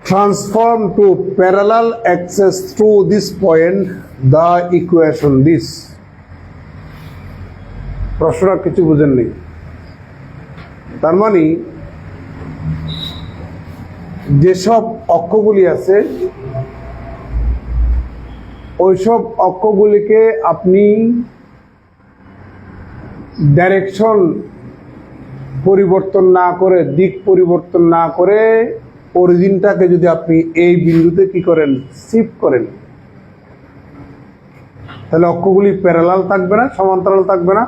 transform to parallel axis through this point the equation this প্রশ্নটা কিছু বুঝেন নেই তার মানে যেসব অক্ষগুলি আছে ওইসব অক্ষগুলিকে আপনি ডাইরেকশন পরিবর্তন না করে, দিক পরিবর্তন না করে অরিজিনটাকে যদি আপনি এই বিন্দুতে কি করেন শিফট করেন, তাহলে অক্ষগুলি প্যারালাল থাকবে না, সমান্তরাল থাকবে না।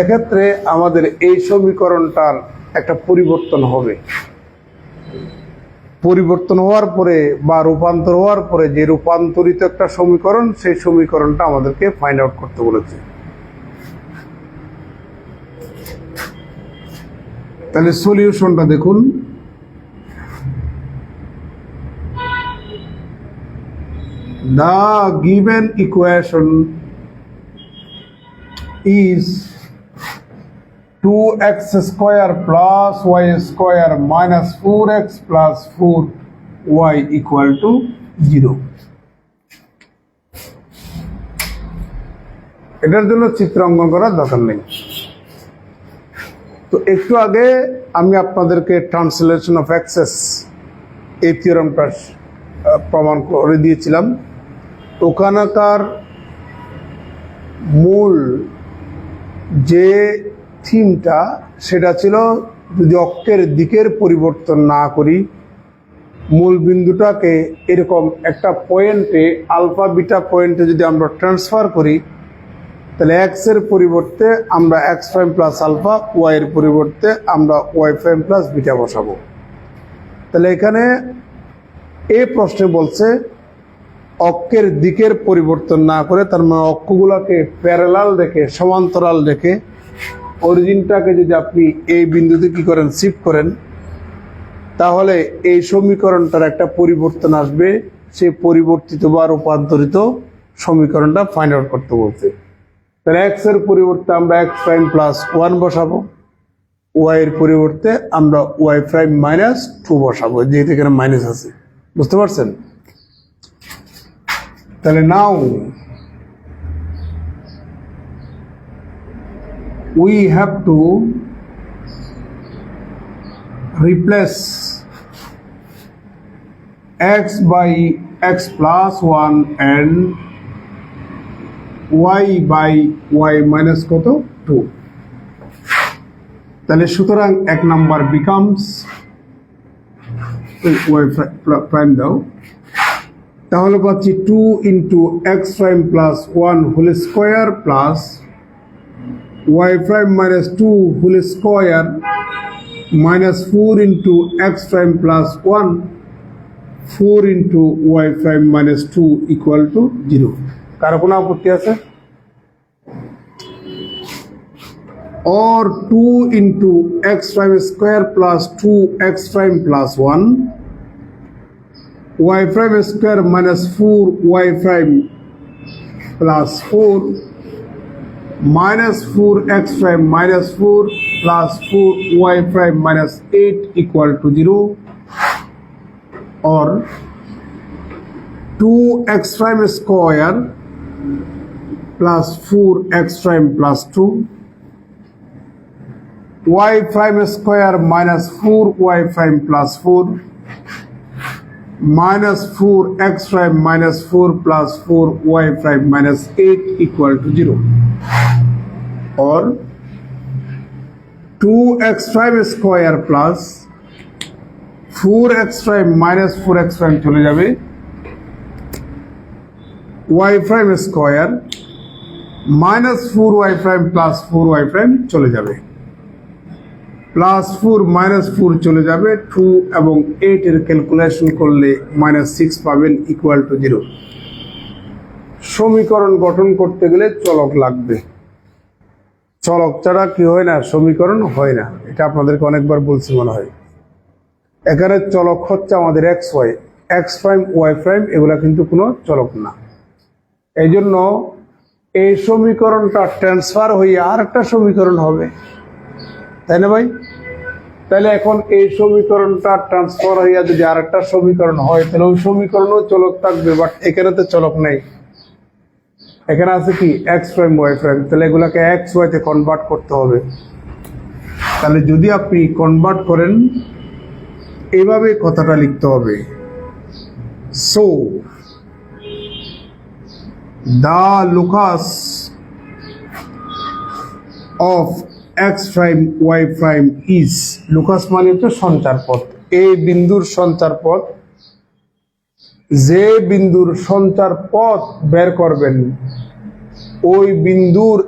এক্ষেত্রে আমাদের এই সমীকরণটার একটা পরিবর্তন হবে। পরিবর্তন হওয়ার পরে বা রূপান্তর হওয়ার পরে যে রূপান্তরিত একটা সমীকরণ, সেই সমীকরণটা আমাদেরকে ফাইন্ড আউট করতে বলেছে। তাহলে সলিউশনটা দেখুন। The given equation is two x square plus y square minus four x plus four y equal to zero এটার জন্য চিত্র অঙ্কন করার দরকার নেই। একটু আগে আমি আপনাদেরকে ট্রান্সলেশন অফ অ্যাক্সেস এই থিওরামটা প্রমাণ করে দিয়েছিলাম। ওখানকার মূল যে থিমটা, সেটা ছিল যদি অক্ষের দিকের পরিবর্তন না করি, মূল বিন্দুটাকে এরকম একটা পয়েন্টে, আলফা, বিটা পয়েন্টে যদি আমরা ট্রান্সফার করি তাহলে এক্সের পরিবর্তে আমরা x prime plus alpha y এর পরিবর্তে আমরা ওয়াই প্রাইম প্লাস বিটা বসাবো। তাহলে এখানে এই প্রশ্নে বলছে, অক্ষের দিকের পরিবর্তন না করে, তার মানে অক্ষগুলোকে প্যারালাল রেখে, সমান্তরাল রেখে, অরিজিনটাকে যদি আপনি এই বিন্দুতে কি করেন শিফট করেন, তাহলে এই সমীকরণটার একটা পরিবর্তন আসবে। সেই পরিবর্তিত বা রূপান্তরিত সমীকরণটা ফাইন্ড আউট করতে বলছে। তাহলে এক্সের পরিবর্তে আমরা এক্স প্রাইম প্লাস ওয়ান বসাবো ওয়াই এর পরিবর্তে আমরা ওয়াই প্রাইম মাইনাস টু বসাবো যেহেতু এখানে মাইনাস আছে, বুঝতে পারছেন? তাহলে now we have to replace x by x plus 1 and y by y minus কত? টু তাহলে সুতরাং এক নাম্বার বিকামস ওয়াই প্রাইম দাও। তাহলে পাচ্ছি two into x prime plus one whole square plus y prime minus two whole square minus four into x prime plus one four into y prime minus two equal to zero কারও কোনো আপত্তি আছে or 2 into x prime square plus 2x prime plus 1 y prime square minus 4 y prime plus 4 minus 4x prime minus 4 plus 4 y prime minus 8 equal to 0 or 2x prime square plus 4x prime plus 2 y prime square minus 4y prime plus 4 minus 4x prime minus 4 plus 4y prime minus 8 equal to 0 or 2x prime square plus 4x prime minus 4x prime চলে যাবে y prime square minus 4y prime plus 4y prime চলে যাবে। Plus four minus four চলে যাবে, two এবং eight এর calculation করলে minus six পাবেন ইকুয়াল টু জিরো সমীকরণ গঠন করতে গেলে চলক লাগবে। চলক ছাড়া কি হয় না, সমীকরণ হয় না। এটা আপনাদেরকে অনেকবার বলছি মনে হয়। এখানে চলক হচ্ছে আমাদের x y x prime y prime এগুলা কিন্তু কোনো চলক না। এই জন্য এই সমীকরণটা ট্রান্সফার হয়ে আর একটা সমীকরণ হবে। তাই না ভাই? তাহলে এখন এই সমীকরণটা ট্রান্সফার হইয়া যদি আরেকটা সমীকরণ হয়, তাহলে ওই সমীকরণও চলক থাকবে বাট এখানে তো চলক নেই। এখানে আছে কি? এক্স প্রাইম ওয়াই প্রাইম তাহলে এগুলাকে এক্স ওয়াইতে কনভার্ট করতে হবে। তাহলে যদি আপনি কনভার্ট করেন এইভাবে কথাটা লিখতে হবে। So the locus of x prime, y prime is. Locus মানে হচ্ছে সঞ্চার পথ। এই বিন্দুর সঞ্চার পথ। যে বিন্দুর সঞ্চার পথ বের করবেন, ওই বিন্দুর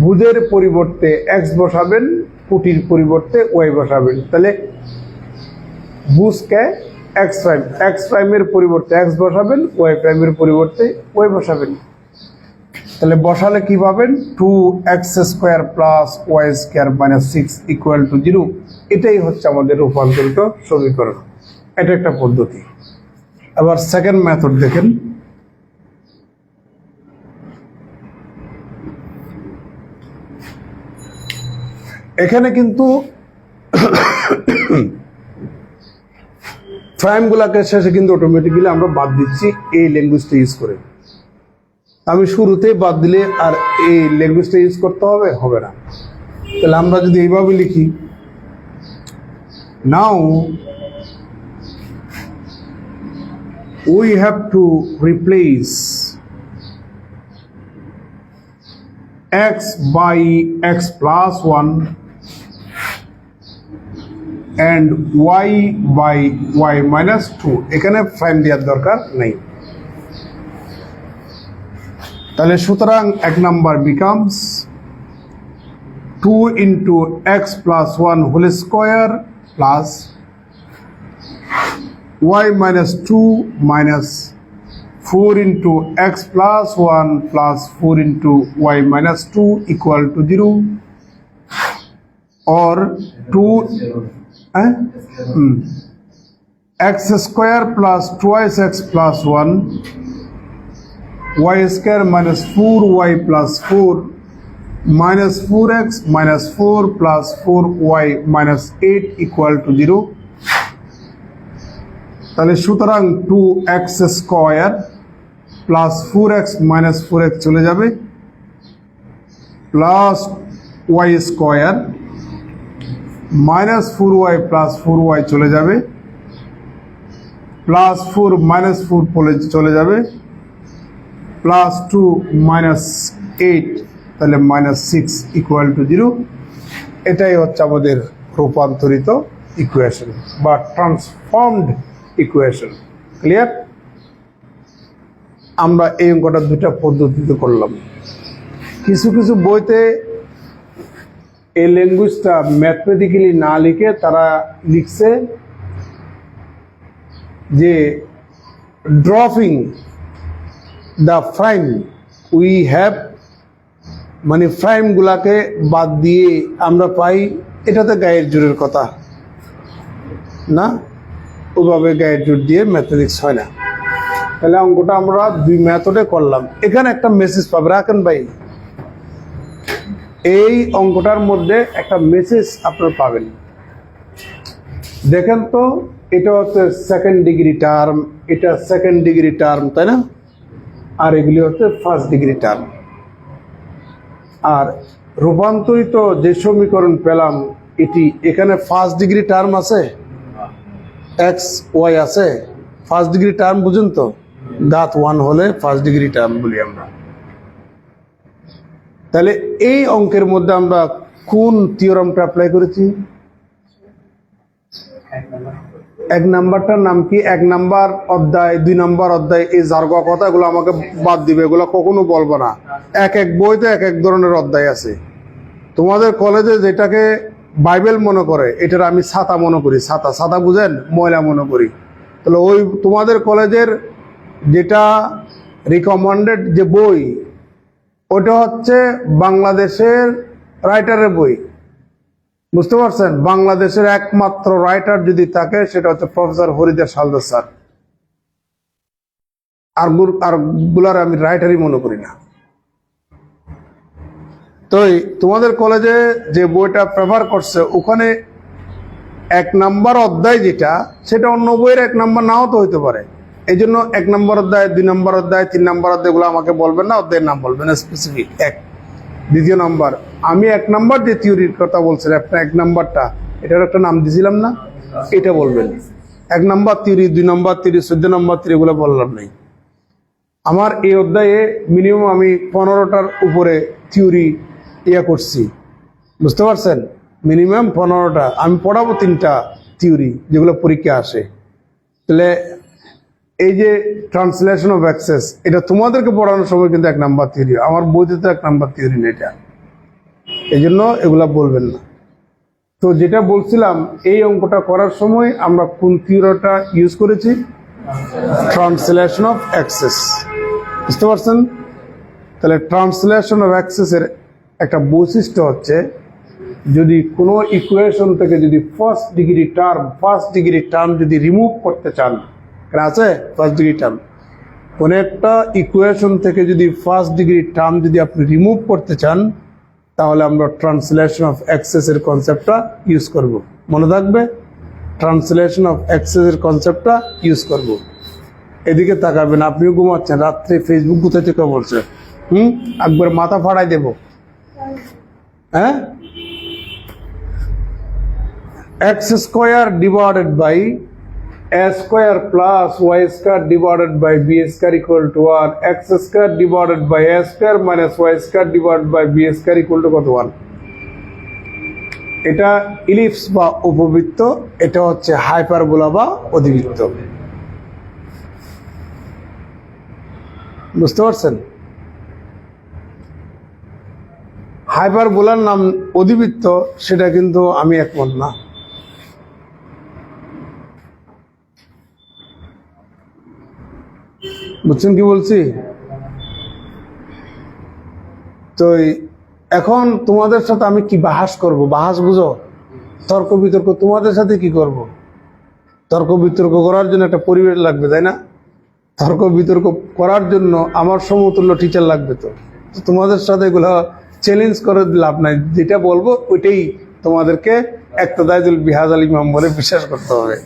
ভুজের পরিবর্তে এক্স বসাবেন পুটির পরিবর্তে ওয়াই বসাবেন। তাহলে ভুজকে এক্স প্রাইম এক্স প্রাইমের পরিবর্তে এক্স বসাবেন ওয়াই প্রাইমের পরিবর্তে ওয়াই বসাবেন। তাহলে বসালে কি পাবেন? Two x square plus y square minus six equal to zero এটাই হচ্ছে আমাদের রূপান্তরিত সমীকরণ। এটা একটা পদ্ধতি। আবার সেকেন্ড মেথড দেখেন। এখানে কিন্তু প্রাইমগুলাকে শেষে কিন্তু অটোমেটিক্যালি আমরা বাদ দিচ্ছি এই ল্যাঙ্গুয়েজটা ইউজ করে। আমি শুরুতেই বাদ দিলে আর এই ল্যাঙ্গুয়েজটা ইউজ করতে হবে হবে না। তাহলে আমরা যদি এইভাবে লিখি now we have to replace x by x plus 1 and y by y minus 2 এখানে প্রাইম দেওয়ার দরকার নেই। তাহলে সুতরাং এক number becomes two into x plus one whole square plus y minus 2 minus 4 into x plus 1 plus 4 into y minus 2 equal to 0 or 2 eh? Hmm. x square plus twice x plus 1 y square minus 4y plus 4 minus 4x minus 4 plus 4y minus 8 equal to 0 তাহলে সুতরাং two x square plus four x minus four x চলে যাবে plus y square minus four y plus four y চলে যাবে। Plus four minus four চলে যাবে। Plus two minus eight তাহলে minus six equal to zero এটাই হচ্ছে আমাদের রূপান্তরিত ইকুয়েশন বা ট্রান্সফর্মড ইকুয়েশন ক্লিয়ার আমরা এই অঙ্কটা দুটা পদ্ধতিতে করলাম। কিছু কিছু বইতে এই ল্যাঙ্গুয়েজটা ম্যাথমেটিক্যালি না লিখে তারা লিখছে যে dropping the prime we have মানে ফ্রাইমগুলাকে বাদ দিয়ে আমরা পাই, এটাতে গায়ের জোরের কথা। না? ওভাবে গায়ের জোর দিয়ে ম্যাথমেটিক্স হয় না। তাহলে অঙ্কটা আমরা দুই মেথডে করলাম। এখানে একটা মেসেজ পাবে, রাখেন ভাই। এই অঙ্কটার মধ্যে একটা মেসেজ আপনার পাবেন। দেখেন তো, এটা হচ্ছে সেকেন্ড ডিগ্রি টার্ম এটা সেকেন্ড ডিগ্রি টার্ম তাই না? আর এগুলি হচ্ছে ফার্স্ট ডিগ্রি টার্ম আর রূপান্তরিত যে সমীকরণ পেলাম, এটি এখানে ফার্স্ট ডিগ্রি টার্ম আছে? এক্স ওয়াই আছে? ফার্স্ট ডিগ্রি টার্ম বুঝুন তো? দাঁত ওয়ান হলে ফার্স্ট ডিগ্রি টার্ম বলি আমরা। তাহলে এই অঙ্কের মধ্যে আমরা কোন থিওরামটা অ্যাপ্লাই করেছি? এক নাম্বারটার নাম কি? এক নাম্বার অধ্যায়, দুই নাম্বার অধ্যায়, এই জার্গা কথাগুলো আমাকে বাদ দিবে, এগুলো কখনো বলব না। এক এক বইতে এক এক ধরনের অধ্যায় আছে। তোমাদের কলেজে যেটাকে বাইবেল মনে করে, এটার আমি ছাতা মনে করি। ছাতা ছাতা বুঝেন? ময়লা মনে করি। তাহলে ওই তোমাদের কলেজের যেটা রিকমেন্ডেড যে বই ওটা হচ্ছে বাংলাদেশের রাইটারের বই। বুঝতে পারছেন? বাংলাদেশের একমাত্র রাইটার যদি থাকে, সেটা হচ্ছে প্রফেসর হরিদাস হালদার স্যার। আর আরগুলার আমি রাইটারই মনে করি না। তো তোমাদের কলেজে যে বইটা প্রেফার করছে, ওখানে এক নাম্বার অধ্যায় যেটা, সেটা অন্য বইয়ের এক নাম্বার নাও তো হইতে পারে। এই জন্য এক নম্বর অধ্যায়, দুই নম্বর অধ্যায়, তিন নম্বর অধ্যায়গুলো আমাকে বলবেন না, অধ্যায়ের নাম বলবেন স্পেসিফিক এক। দ্বিতীয় নাম্বার, আমি এক নম্বর যে থিওরির কথা বলছিলাম একটা এক নম্বরটা, এটার একটা নাম দিছিলাম না, এটা বলবেন। এক নম্বর থিওরি দুই নম্বর থিওরি চোদ্দ নম্বর থিওরি এগুলো বললাম নাই। আমার এই অধ্যায়ে মিনিমাম আমি পনেরোটার উপরে থিওরি ইয়ে করছি। বুঝতে পারছেন? মিনিমাম পনেরোটা, আমি পড়াবো তিনটা থিওরি যেগুলো পরীক্ষা আসে। তাহলে এই যে ট্রান্সলেশন অফ অ্যাক্সেস এটা তোমাদেরকে পড়ানোর সময় কিন্তু এক নাম্বার থিওরি আমার বইতে তো এক নাম্বার থিওরি নেই এটা। এই জন্য এগুলা বলবেন না। তো যেটা বলছিলাম, এই অঙ্কটা করার সময় আমরা কোন থিওরিটা ইউজ করেছি? ট্রান্সলেশন অফ অ্যাক্সেস বুঝতে পারছেন? তাহলে ট্রান্সলেশন অফ অ্যাক্সেসের একটা বৈশিষ্ট্য হচ্ছে, যদি কোনো ইকুয়েশন থেকে যদি first degree term first degree term যদি রিমুভ করতে চান আছে ফার্স্ট ডিগ্রি টার্ম কোনো একটা ইকুয়েশন থেকে যদি ফার্স্ট ডিগ্রি টার্ম যদি আপনি রিমুভ করতে চান, তাহলে আমরা ট্রান্সলেশন অফ অ্যাক্সেসের কনসেপ্টটা ইউজ করব। মনে থাকবে? ট্রান্সলেশন অফ অ্যাক্সেসের কনসেপ্টটা ইউজ করব। এদিকে তাকাবেন, আপনিও ঘুমাচ্ছেন, রাত্রে ফেসবুক কোথায় থেকে বলছে? হুম? একবার মাথা ফাড়াই দেব। হ্যাঁ? X square divided by a square plus y square divided by b square equal to 1 x square divided by a square minus y square divided by b square equal to কত 1 এটা ইলিপস বা উপবৃত্ত এটা হচ্ছে hyperbola বা অধিবৃত্ত বুঝতে পারছেন হাইপারবোলার নাম অধিবৃত্ত সেটা কিন্তু আমি একমত না বুঝছেন কি বলছি? তো এখন তোমাদের সাথে আমি কি বাহাস করব? বাহাস বুঝো? তর্ক বিতর্ক তোমাদের সাথে কি করব? তর্ক বিতর্ক করার জন্য একটা পরিবেশ লাগবে, তাই না? তর্ক বিতর্ক করার জন্য আমার সমতুল্য টিচার লাগবে তো। তোমাদের সাথে এগুলো চ্যালেঞ্জ করে লাভ নাই। যেটা বলব, ওইটাই তোমাদেরকে একতদায়দুল বিহাজ আলী ইমাম বলে বিশ্বাস করতে হবে।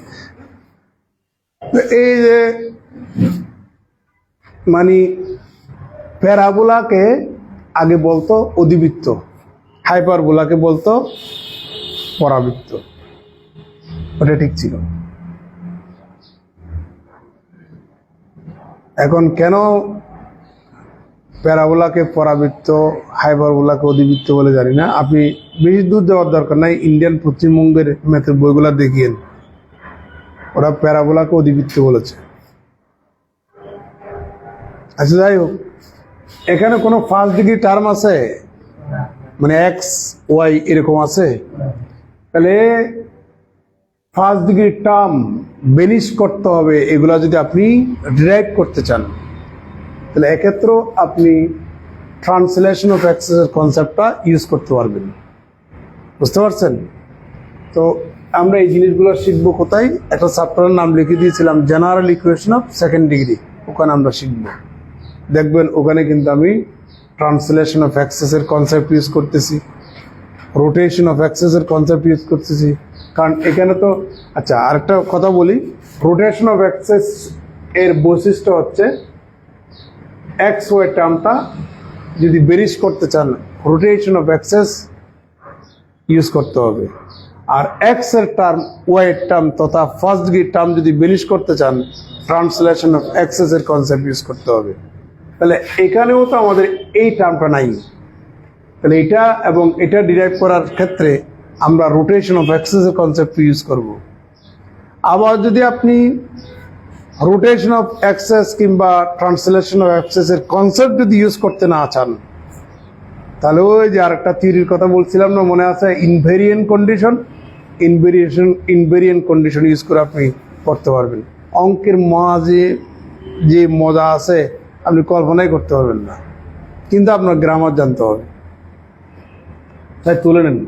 এই যে মানে প্যারাবোলাকে আগে বলতো অধিবৃত্ত, হাইপারবোলাকে বলতো পরাবৃত্ত। ওটা ঠিক ছিল। এখন কেন প্যারাবোলাকে পরাবৃত্ত, হাইপারবোলাকে অধিবৃত্ত বলে জানি না। আপনি বেশি দূর যাওয়ার দরকার নাই, ইন্ডিয়ান পশ্চিমবঙ্গের ম্যাথের বইগুলা দেখিয়েন। ওরা প্যারাবোলাকে অধিবৃত্ত বলেছে। আচ্ছা যাই হোক। এখানে কোনো ফার্স্ট ডিগ্রি টার্ম আছে? মানে এক্স ওয়াই এরকম আছে? তাহলে ফার্স্ট ডিগ্রি টার্ম বেনিশ করতে হবে, এগুলা যদি আপনি ডিরাইভ করতে চান, তাহলে এক্ষেত্রেও আপনি ট্রান্সলেশন অফ অ্যাক্সেসের কনসেপ্টটা ইউজ করতে পারবেন। বুঝতে পারছেন? তো আমরা এই জিনিসগুলো শিখব কোথায়? একটা চ্যাপ্টারের নাম লিখে দিয়েছিলাম general equation of second degree ওখানে আমরা শিখব। দেখবেন ওখানে কিন্তু আমি ট্রান্সলেশন অফ অ্যাক্সেসের কনসেপ্ট ইউজ করতেছি রোটেশন অফ অ্যাক্সেসের কনসেপ্ট ইউজ করতেছি, কারণ এখানে তো আচ্ছা আরেকটা কথা বলি রোটেশন অফ অ্যাক্সেস এর বৈশিষ্ট্য হচ্ছে এক্স ওয়াই টার্মটা যদি বেরিশ করতে চান রোটেশন অফ অ্যাক্সেস ইউজ করতে হবে। আর এক্সের টার্ম ওয়াই টার্ম তথা ফার্স্ট ডিগ্রি টার্ম যদি বেনিশ করতে চান ট্রান্সলেশন অফ অ্যাক্সেস এর কনসেপ্ট ইউজ করতে হবে। তাহলে এখানেও তো আমাদের এই টার্মটা নাই। তাহলে এটা এবং এটা ডিরাইভ করার ক্ষেত্রে আমরা রোটেশন অফ অ্যাক্সেস এর কনসেপ্ট ইউজ করব। আবার যদি আপনি রোটেশন অফ অ্যাক্সেস কিংবা ট্রান্সলেশন অফ অ্যাক্সেস এর কনসেপ্ট যদি ইউজ করতে না চান, তাহলে ওই যে আরেকটা থিওরির কথা বলছিলাম না, মনে আছে? Invariant condition invariation invariant condition use করে আপনি করতে পারবেন। অঙ্কের মাঝে যে মজা আছে আপনি কল্পনাই করতে পারবেন না। কিন্তু আপনার গ্রামার জানতে হবে। তাই তুলে নেন।